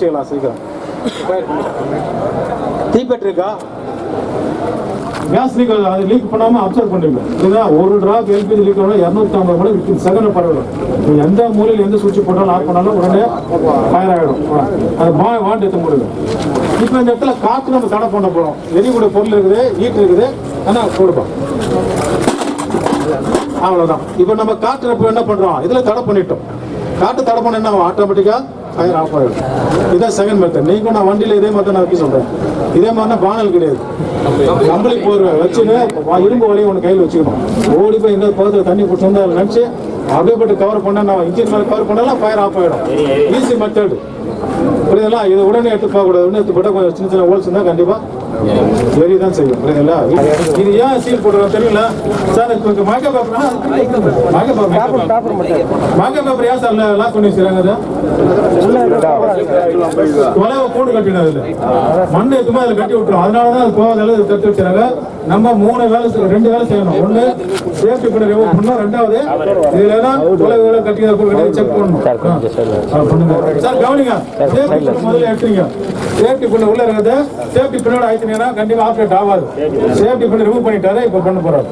செய்யலாம் சீக்கிரம் தீப்பெட் இருக்கா கேஸ் லீக் அது லீக் பண்ணாம அப்சர்வ் பண்ணிடுங்க இதுதான் ஒரு டிராப் எல்பிஜி லீக் ஆகும் இரநூத்தி ஐம்பது கூட வித்தின் செகண்ட் பரவாயில்ல எந்த மூலையில் எந்த சுவிட்ச் போட்டாலும் ஆஃப் பண்ணாலும் உடனே ஃபயர் ஆகிடும் அது மா வாண்ட் எடுத்து முடியும் இப்போ இந்த இடத்துல காற்று நம்ம தடை பண்ண போகிறோம் எரிக்கூடிய பொருள் இருக்குது ஹீட் இருக்குது. ஆனால் கொடுப்போம் அவ்வளோதான் இப்போ நம்ம காற்று என்ன பண்ணுறோம் இதில் தடை பண்ணிட்டோம். காற்று தடை பண்ண என்ன ஆட்டோமேட்டிக்கா ஃபயர் ஆஃப் ஆயிடும். இதான் செகண்ட் மெத்தட் நீங்க நான் வண்டியில இதே மாதிரி நான் வைக்க சொல்றேன். இதே மாதிரி பானல் கிடையாது. கம்பளி போர்வை வச்சுன்னு வா- இரும்பு வலையும் ஒன்று கையில் வச்சுக்கணும். ஓடி போய் எங்க பக்கத்தில் தண்ணி பிடிச்சி வந்து அதை நினச்சி அப்படியே போட்டு கவர் பண்ணா நான் இன்ஜின் மேலே கவர் பண்ணாலும் ஃபயர் ஆஃப் ஆயிடும். ஈஸி மெத்தட் புரியுதுங்களா? இது உடனே எடுத்து பார்க்கக்கூடாது உடனே எடுத்து போட்டால் கொஞ்சம் சின்ன சின்ன ஹோல்ஸ் இருந்தால் கண்டிப்பாக வெரி தான் செய்யும். புரியுதுங்களா? இது ஏன் சீல் போடுறோம் தெரியல? சார் இப்போ மாங்க பேப்பர் மாங்க பேப்பர் மாங்க பேப்பர் ஏன் சார் லாக் பண்ணி வச்சுருக்காங்க தொலைவை கூடு கட்டினது மண் எதுவுமே அதில் கட்டி விட்டுரும். அதனால தான் அது போகாத அளவு கட்டி வச்சுறாங்க நம்ம மூணு வேலை ரெண்டு வேலை செய்யணும். ஒன்று சேஃப்டி பண்ண ரிமூவ் பண்ணணும். ரெண்டாவது இதுல தான் தொலைவு வேலை செக் பண்ணணும். சார் கவனிங்க. சேஃப்டி முதல்ல எடுத்துறீங்க சேஃப்டி பண்ண உள்ள இருக்கிறது சேஃப்டி பின்னாடி ஆயிடுச்சுங்கன்னா கண்டிப்பா ஆப்ரேட் ஆகாது. சேஃப்டி பண்ணி ரிமூவ் பண்ணிட்டாரு இப்போ பண்ண போறாரு.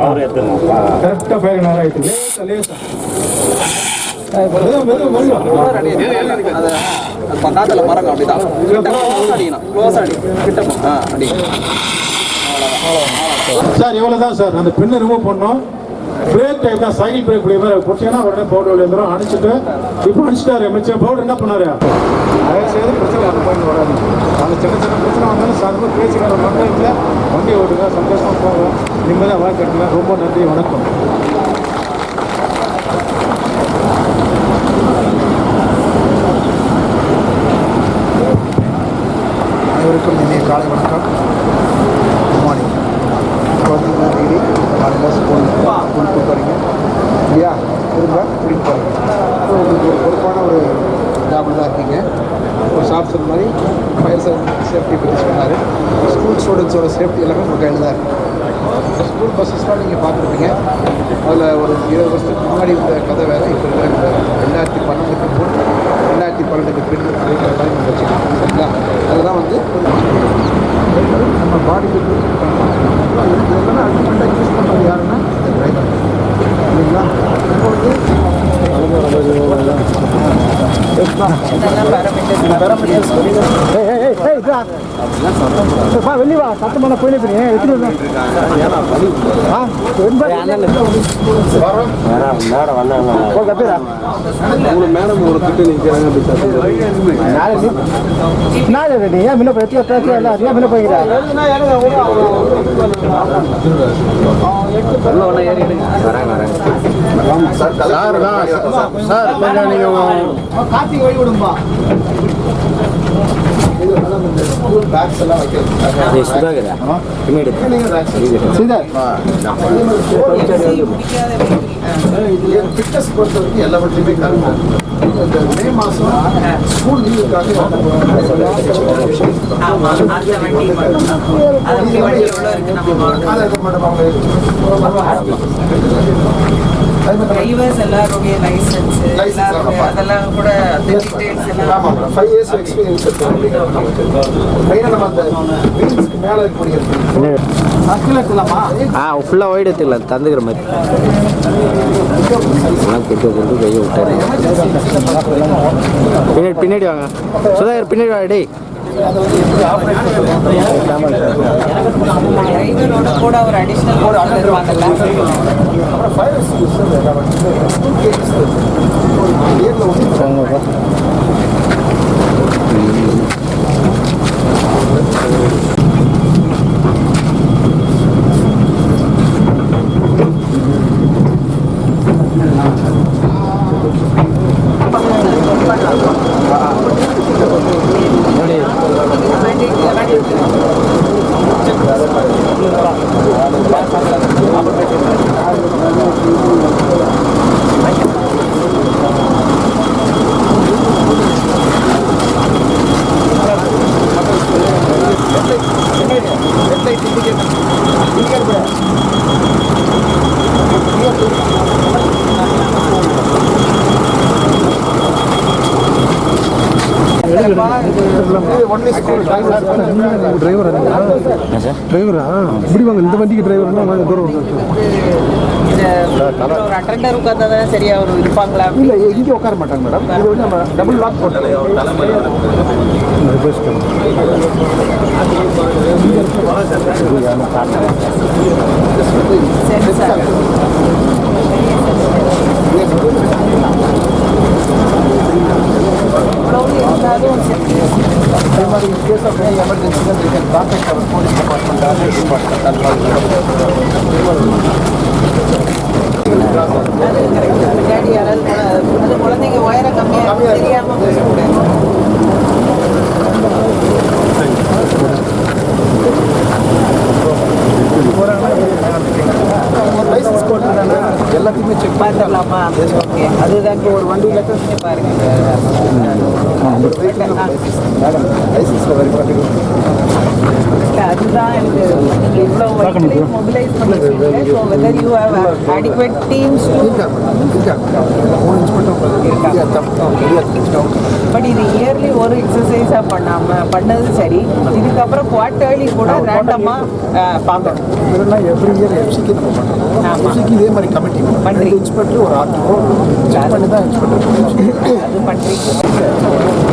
கரெக்டா ஃபயர் நேரம் ஆயிடுச்சு லேசா லேசா. மெதுவா, மெதுவா, மெதுவா. காத்துல மறக்கும் அப்படிதான். கிட்ட போ. ஆ அடி சார் இவ்வளவு தான் சார். அந்த பின்னை ரிமூவ் பண்ணோம். பிரேக் டைப் தான் சைக்கிள் பிரேக் இப்படி மாதிரி பிடிச்சீங்கன்னா உடனே பவுடர் விழுந்துரும் அடிச்சுட்டு இப்போ அடிச்சிட்டாரு மிச்சம் பவுடர் என்ன பண்ணாரு? தயவு செய்து பிரச்சனை அந்த பாயிண்ட் வராது அந்த சின்ன சின்ன பிரச்சனை வந்தாலும் சாதாரண பேச்சுக்கிற மட்டும் இல்லை. வண்டி ஓட்டுங்க சந்தோஷமா போங்க நிம்மதியாக வாழ்க்கை ரொம்ப நன்றி வணக்கம். அனைவருக்கும் இனிய காலை வணக்கம். பற்றி சொன்னார். ஸ்கூல் ஸ்டூடெண்ட்ஸோட சேஃப்டி எல்லாமே உங்கள் கையில் தான் இருக்குது ஸ்கூல் பஸ்ஸஸ்லாம் நீங்கள் பார்த்துருப்பீங்க. அதில் ஒரு இருபது வருஷத்துக்கு முன்னாடி இருந்த கதை வேறு இப்போ இருக்கிற ரெண்டாயிரத்தி பன்னெண்டுக்கு முன் ரெண்டாயிரத்தி பன்னெண்டுக்கு பின் அப்படிங்கிற மாதிரி நம்ம வச்சுக்கலாம் சரிங்களா? அதெல்லாம் வந்து நம்ம பாடிக்கு இதெல்லாம் அல்டிமேட்டாக யூஸ் பண்ணுறது யாருன்னா இந்த டிரைவர் இல்லைங்களா இப்போ வந்து வெளியே வா சத்தம் பண்ண போயிலே போய் எடுத்துட்டு மேடம் ஒரு திட்டு நிற்கிறாங்க ஏன் முன்ன போய் இல்லை ஏன் முன்ன சார் சார் கொஞ்சம் நீங்கள் வழி விடும்பா ஸ்கூல் பேக்ஸ் எல்லாம் வைக்கிறது ஃபிட்னஸ் பொறுத்த வரைக்கும் எல்லாவற்றையுமே கருங்க இந்த மே மாதம் ஸ்கூல் லீவுக்காக எவ்வளோ இருக்கு நம்ம மாவட்டம் டிரைவர்ஸ் எல்லாருடைய லைசன்ஸ் License எல்லாருடைய அதெல்லாம் கூட அந்த டீடைல்ஸ் எல்லாம் ஆமாம் மேடம் ஃபைவ் இயர்ஸ் எக்ஸ்பீரியன்ஸ் இருக்கு அப்படிங்கிறது நமக்கு மெயினாக நம்ம அந்த வீல்ஸ்க்கு மேலே இருக்கக்கூடிய அக்கில் இருக்கலாமா ஆ ஃபுல்லாக ஒயிட் எடுத்துக்கலாம் தந்துக்கிற மாதிரி. கொண்டு கொண்டு கையை விட்டாரு பின்னாடி பின்னாடி வாங்க. சுதாகர் பின்னாடி வாங்க டேய் கூட ஒரு அடிஷனல் கூட இருப்பாங்கல்ல அப்புறம் ஃபைவ் இயர்ஸ் டிரைவர் டிரைவரா இப்படி வாங்க இந்த வண்டிக்கு டிரைவர் தூரம் ஒரு அட்டெண்டர் உட்கார்ந்தா தான் சரியா ஒரு இருப்பாங்களா? இல்லை இங்கே உட்கார மாட்டாங்க மேடம் இது வந்து நம்ம டபுள் லாக் சரி சார் இருந்தாலும் சரி. அதே மாதிரி in case of any emergency then we can contact our police department or health department அது குழந்தைங்க உயரம் பேசக்கூடாது லைசன்ஸ் எல்லாத்தையுமே செக் பண்ணிடலாமா அதுதான் ஒரு வண்டி இங்கே பாருங்க மேடம் லைசன்ஸில் வெரி இல்ல, அதுதான் எனக்கு நீங்க இவ்வளோ மொபிலைஸ் பண்ணிருக்கீங்க so whether you have adequate teams But இது இயர்லி ஒரு எக்ஸசைஸாக பண்ணாமல் பண்ணது சரி. இதுக்கப்புறம் குவார்டர்லி கூட ரேண்டமாக பார்க்கணும் இதெல்லாம் எவ்ரி இயர் எஃப்சிக்கு நம்ம பண்ணுறோம். எஃப்சிக்கு இதே மாதிரி கமிட்டி பண்றீங்க. இன்ஸ்பெக்டர் ஒரு பண்ணி தான் இன்ஸ்பெக்டர் அது பண்ணுறீங்க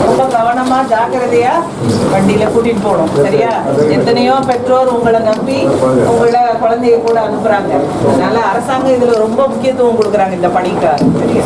ரொம்ப கவனமா ஜாக்கிரதையா வண்டியில கூட்டிட்டு போகணும். சரியா? எத்தனையோ பெற்றோர் உங்களை நம்பி உங்களோட குழந்தைய கூட அனுப்புறாங்க. அதனால அரசாங்கம் இதுல ரொம்ப முக்கியத்துவம் கொடுக்குறாங்க இந்த பணிக்கு சரியா?